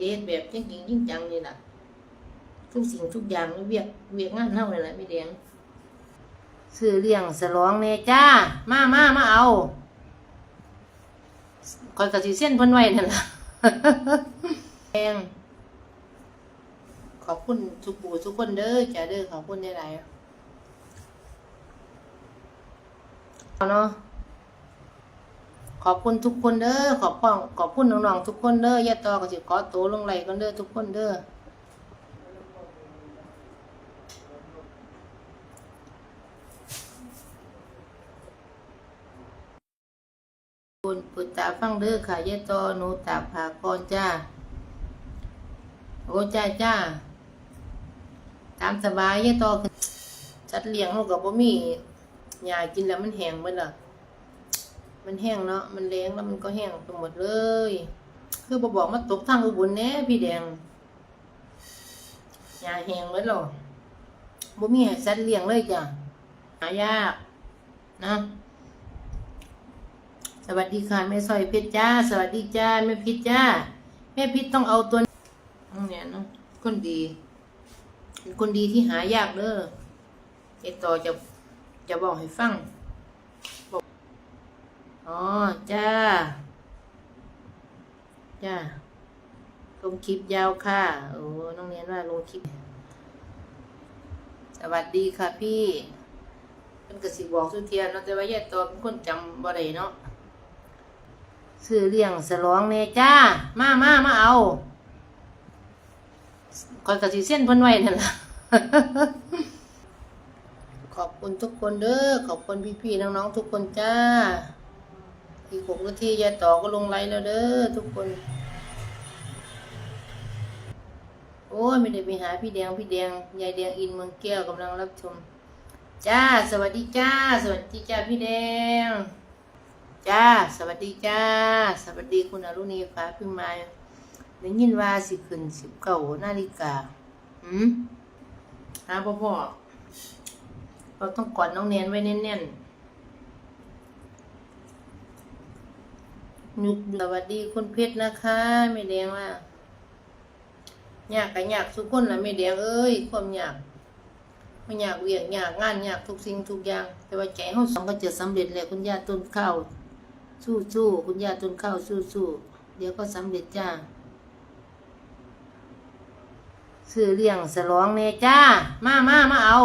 เฮ็ดแบบจริงจริงจริงจังนี่แหละทุกสิ่งทุกอย่างเวียกเวียกงานเฮานี่แหละพี่แดงซื้อเลี้ยงสลองแน่จ้า มามามาเอาคอยกะสิเส้นพิ่นไว้นั่นละแดงขอบคุณทุกผู้ทุกคนเด้อจ้าเด้อขอบคุณหลายๆเอาเนาะ ขอบคุณทุกคนเด้อขอบคุณขอบคุณน้องๆทุกคนเด้อย่าต่อก็สิขอโตลงไหลกันเด้อทุกคนเด้อคุณปุตตาฟังเด้อค่ะย่าต่อหนูตาผากรจ้าโอ้จ้าจ้า ตามสบายย่าต่อจัดเลี้ยงเขาก็บ่มีหญ้ากินแล้วมันแห้งเบิดล่ะ มันแห้งเนาะมันแรงแล้วมันก็แห้งไปหมดเลย คือบอบอกมาตกทางอุบลแน่พี่แดงยาแห้งเลยหรอบ่มีให้สัตว์เลี้ยงเลยจ้ะหายากนะสวัสดีค่ะแม่ซอยเพชรจ้า สวัสดีจ้าแม่พิษจ้าแม่พิษต้องเอาตัวเนี่ยเนาะคนดีเป็นคนดีที่หายากเด้อไอต่อจะจะบอกให้ฟัง อ๋อ จ้า จ้า ลงคลิปยาวค่ะ โอ้น้องเนียนว่าลงคลิป สวัสดีค่ะพี่เป็นกสิบอกสุเทียนเนาะแต่ว่าแย่ตัวเป็นคนจำบ่ได้เนาะซื้อเลี้ยงสลองแน่จ้า มามามาเอาคอยกสิเส้นเพิ่นไว้นั่นล่ะขอบคุณทุกคนเด้อ ขอบคุณพี่ๆน้องๆทุกคนจ้า อีกหกนาทียายต่อก็ลงไลน์แล้วเด้อทุกคน โอ้ยไม่ได้ไปหาพี่แดงพี่แดงยายแดงอินเมืองแก้วกำลังรับชม จ้า สวัสดีจ้า สวัสดีจ้าพี่แดง จ้า สวัสดีจ้า สวัสดีคุณอรุณีฟ้าพิมายได้ยินว่าสิขึ้นสิบเก้านาฬิกาหืมหาพ่อพ่อเราต้องกอดน้องแนนไว้แน่นๆ นุกสวัสดีคุณเพชรนะคะไม่แดงว่าอยากกันอยากทุกคนละไม่แดงเอ้ยความอยากไม่อยากเวียกอยากงานอยากทุกสิ่งทุกอย่าง แต่ว่าใจเขาสองก็จะสำเร็จแหละคุณย่าต้นข้าวสู้สู้ๆคุณย่าต้นข้าวสู้สู้ๆเดี๋ยวก็สำเร็จจ้าซื้อเลี้ยงสลองเน่จ้า มามามาเอา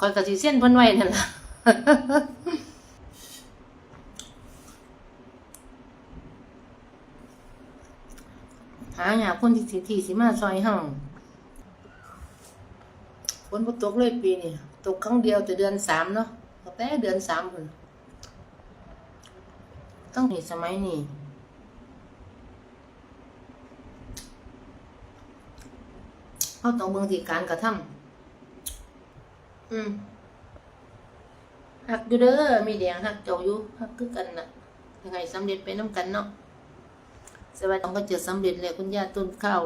คอยกระสิเส้นเพิ่นไว้นั่นล่ะ หาหยาคนที่สิที่สิมาซอยเฮาฝนบ่ตกเลยปีนี้ตกครั้งเดียวแต่เดือนสามเนาะตั้งแต่เดือนสามพุ่นต้องนี่สมัยนี้เฮาต้องเบิ่งที่การกระทำอืมหักอยู่เด้อมีแดงหักเจ้าอยู่หักคือกันน่ะยังไงสำเร็จไปน้ำกันเนาะ สวัสดีก็จะสำเร็จเลยคุณย่าต้นข้าว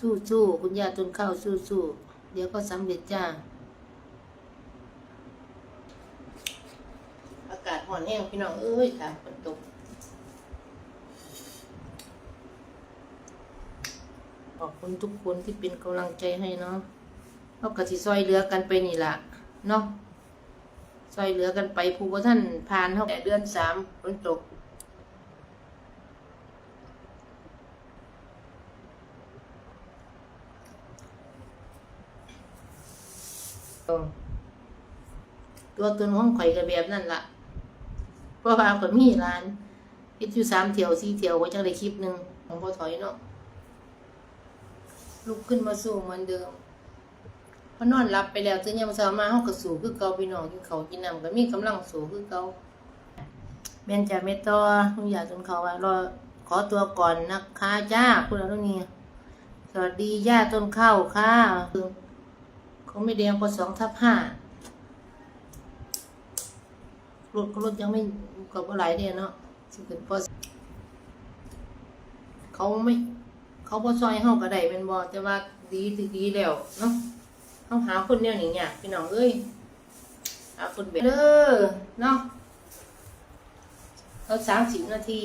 สู้สู้ๆคุณย่าต้นข้าวสู้สู้ๆเดี๋ยวก็สำเร็จจ้า อากาศห่อนแห้งพี่น้องเอ้ยตามฝนตกขอบคุณทุกคนที่เป็นกำลังใจให้เนาะเราก็สิซอยเหลือกันไปนี่ละเนาะซอยเหลือกันไปผู้ว่าท่านผ่านเท่าแต่เดือนสามฝนตก ตัวตนของข่อยก็แบบนั่นล่ะ เพราะว่าก็มีร้านเฮ็ดอยู่สามเที่ยวสี่เที่ยวก็จังได้คลิปหนึ่งของพ่อถอยเนาะลุกขึ้นมาสู้เหมือนเดิมพอนอนหลับไปแล้วตื่นยามเช้ามาเฮาก็สู้คือเก่าพี่น้องกินเขากินน้ำก็มีกำลังสู้คือเก่าแม่นจะไม่ต่อหนูอยากจนเขาว่ารอขอตัวก่อนนะคะจ้าคุณอรุณีสวัสดีย่าต้นข้าวค่ะ เขาไม่แดงพอสองทับห้ารถก็รถยังไม่กับว่าหลายเดือนเนาะสิเป็นพอเขาไม่ เขาพอซอยเฮาก็ไดเป็นบ่แต่ว่าดีถือดีแล้วเนาะเฮาหาคนแนวนี้เนี่ยพี่น้องเอ้ยหาคนแบบเด้อเนาะเราสามสิบนาที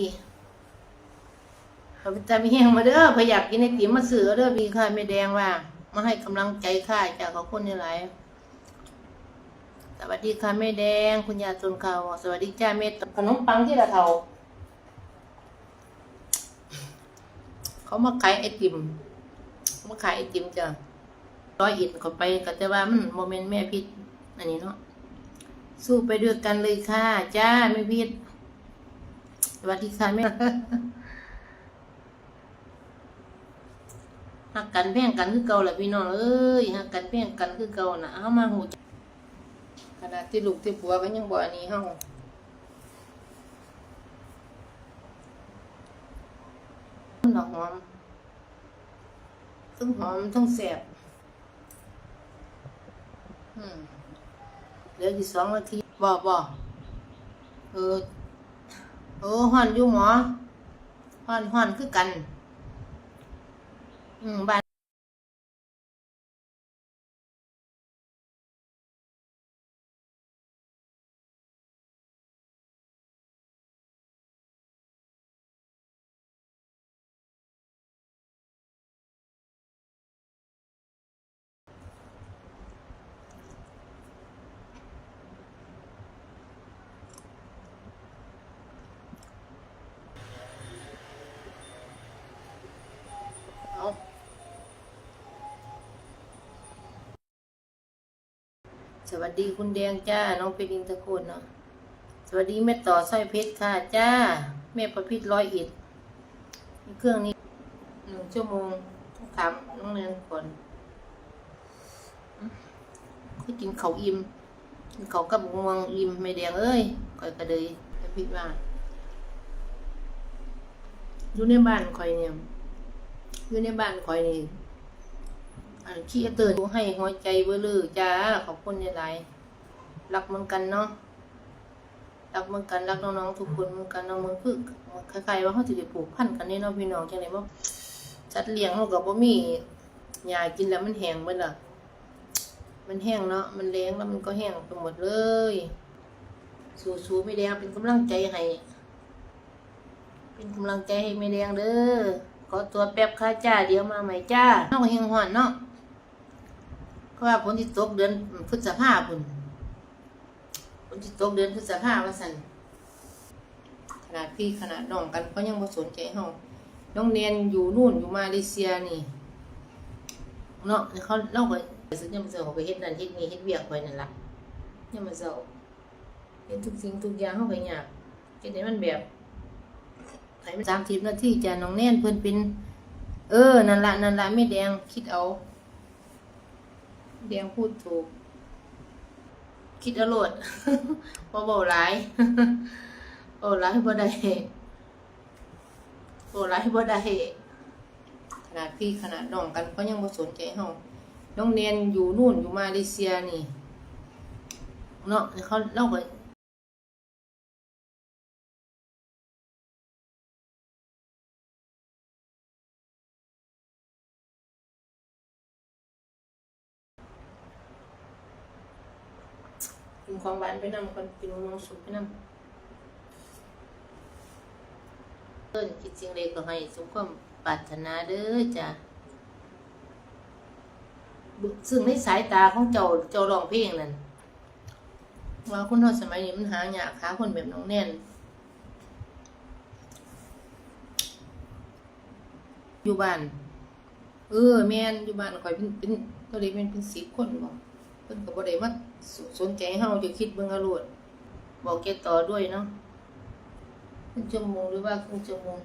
เอาไปตามแห้งมาเด้อพยากกินไอติมมาซื้อเด้อพี่ค่ะแม่แดงว่า มาให้กำลังใจข้าจากขอบคุณนี่หลายสวัสดีค่ะแม่แดง คุณยาตุนเขาสวัสดีจ้าแม่ตขนมปังที่ละเทาเขามาขายไอติมมาขายไอติมจ้ะร้อยอิดเข้าไปก็แต่ว่ามันโมเมนต์แม่พิษอันนี้เนาะสู้ไปด้วยกันเลยค่ะ จ้าแม่พิษสวัสดีค่ะแม่ หักกันแพ่งกันคือเก่าแหละพี่น้องเอ้ยหักกันแพ่งกันคือเก่าน่ะเอามาหูขนาดที่ลูกที่ผัวก็ยังบ่อันนี้เฮาดอกหอมทั้งหอมทั้งแสบเหลืออีกสองนาทีบ่บ่เออเออห่อนอยู่หมอห่อนห่อนคือกัน อื สวัสดีคุณแดงจ้า น้องเป็นอินทโคนเนาะ สวัสดีแม่ต่อสร้อยเพชรค่ะจ้า แม่ประพิษร้อยอิดเครื่องนี้หนึ่งชั่วโมงต้องถามน้องเรียนก่อนคือกินเขาวอิ่มกินเขาวกับงวงอิ่มไม่แดงเอ้ยคอยกระเดยแม่พิษว่าอยู่ในบ้านคอยเนี่ยอยู่ในบ้านคอยนี่ อันขี้เตือนให้หัวใจเบลือจ้า ขอบคุณหลายๆรักเหมือนกันเนาะรักเหมือนกันรักน้องๆทุกคนเหมือนกันเนาะเหมือนคือคล้ายๆว่าเขาจะได้ผูกพันกันนี่เนาะพี่น้องจังได๋บ่จัดเลี้ยงเขาก็บ่มีหญ้ากินแล้วมันแห้งเบิดล่ะ มันแห้งเนาะมันแรงแล้วมันก็แห้งไปหมดเลย สู้ๆไม่แดงเป็นกำลังใจให้เป็นกำลังใจให้แม่แดงเด้อขอตัวแป๊บค่ะจ้าเดี๋ยวมาใหม่จ้าน้องเฮงหอนเนาะ ราะว่าฝนที่ตกเดือนพฤษภาพุ่นฝนที่ตกเดือนพฤษภาว่าซั่นขนาดพี่ขนาดน้องกันเขายังบ่สนใจเฮาน้องเนียนอยู่นู่นอยู่มาเลเซียนี่เนาะเขาเล่าไปซึ่งยังมาเจอเขาไปเฮ็ดนั่นเฮ็ดนี่เฮ็ดเวียกไว้นั่นล่ะยังมาเจอเฮ็ดทุกสิ่งทุกอย่างเฮาก็ยากเฮ็ดให้มันแบบไผมันสามสิบนาทีจ้ะน้องแน่นเพิ่นเป็น เออนั่นละนั่นละไม่แดงคิดเอา เดียงพูดถูก คิดอาโลดบ่เบาหลายเบาหลายบ่ได้เบาหลายบ่ได้ขนาดพี่ขนาดน้องกันก็ยังบ่สนใจเฮาน้องเนียนอยู่นู่นอยู่มาเลเซียนี่เนาะเขาเล่าไกินของหวานไปนำคนกินนมสุกไปนำเอิ้นคิดสิ่งใดก็ให้สมความปรารถนาเด้อจ้ะซึ่งในสายตาของเจ้าเจ้าร้องเพลงนั่นว่าคนเฮาสมัยนี้มันหายากหาคนแบบน้องแน่น อยู่บ้าน เออแม่นอยู่บ้านข่อยเป็นเป็นก็เลยเป็นเป็น10คนบ่เพิ่นก็บ่ได้มาสนใจเฮาจะคิดเบิ่งอาโลดบอกแกต่อด้วยเนาะครึ่งชั่วโมงหรือว่าครึ่งชั่วโมง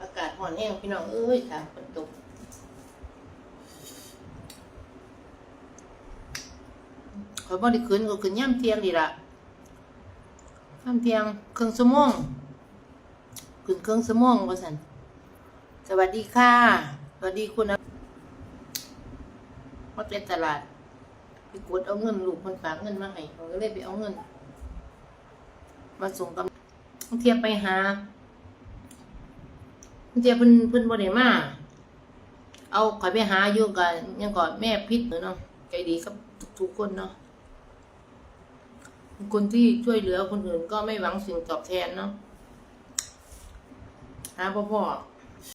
อากาศร้อนแห้งพี่น้องเอ้ยค่ะฝนตกข่อยบ่ได้ขึ้นก็ขึ้นยามเที่ยงนี่ล่ะยามเที่ยงครึ่งชั่วโมงขึ้นครึ่งชั่วโมงว่าซั่น สวัสดีค่ะ สวัสดีคุณนะมาเป็นตลาดไปกดเอาเงินลูกคนฝากเงินมาให้เขาก็เลยไปเอาเงิน มาส่งกับเทียบไปหาเทียบเพิ่นเพิ่นบ่ได้มาเอาขอยไปหาอยู่กันยังก่อนแม่พิษเนาะใจดีกับทุกคนเนาะคนที่ช่วยเหลือคนอื่นก็ไม่หวังสิ่งตอบแทนเนาะหาพ่อ